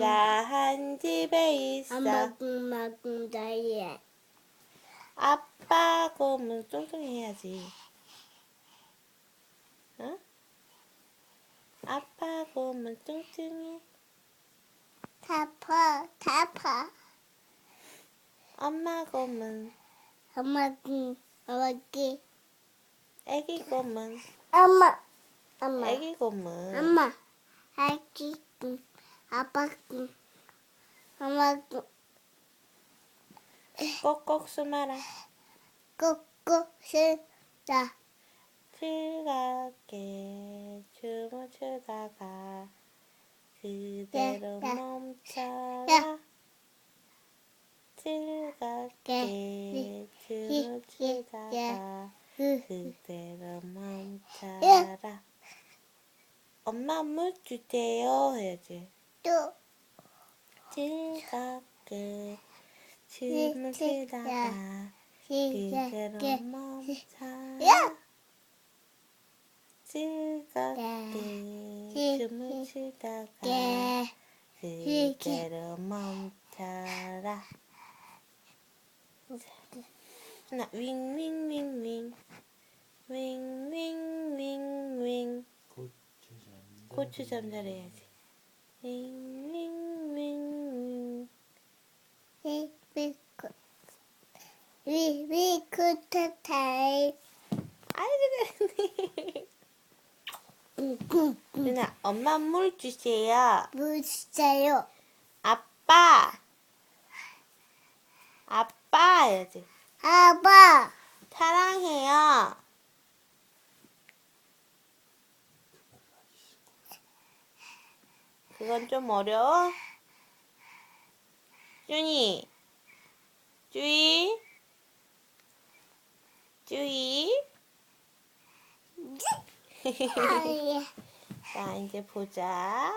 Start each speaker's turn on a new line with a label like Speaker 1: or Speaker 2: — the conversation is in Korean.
Speaker 1: 내가 한 집에 있어.
Speaker 2: 엄마 엄마 군자예.
Speaker 1: 아빠 곰은 뚱뚱이 해야지. 응? 아빠 곰은 뚱뚱이.
Speaker 2: 타파 타파.
Speaker 1: 엄마 곰은
Speaker 2: 엄마 군 엄마 기.
Speaker 1: 애기 곰은
Speaker 2: 엄마 엄마
Speaker 1: 애기 곰은
Speaker 2: 엄마 아기 군 아빠 군 엄마 군
Speaker 1: 꼭꼭 숨어라.
Speaker 2: 꼬꼬 실자
Speaker 1: 즐겁게 춤을 추다가 그대로
Speaker 2: 야, 야.
Speaker 1: 멈춰라.
Speaker 2: 야.
Speaker 1: 즐겁게 춤을 추다가
Speaker 2: 흐
Speaker 1: 그대로
Speaker 2: 야.
Speaker 1: 멈춰라. 엄마 물 주세요 해야지.
Speaker 2: 또
Speaker 1: 즐겁게 춤을 추다가 그대로.
Speaker 2: 야.
Speaker 1: 즐겁게
Speaker 2: 시-
Speaker 1: 춤을 추다가
Speaker 2: 게
Speaker 1: 그대로 멈춰라. 하나 윙윙윙윙 윙윙윙윙 고추 잠자해야지 윙윙윙윙
Speaker 2: 위위쿠 위위쿠타타이
Speaker 1: 아이고 누나 엄마 물 주세요.
Speaker 2: 무시자요.
Speaker 1: 아빠. 아빠 해야지
Speaker 2: 아빠.
Speaker 1: 사랑해요 그건 좀 어려워 준이. 주희 주희
Speaker 2: 아예.
Speaker 1: 자 이제 보자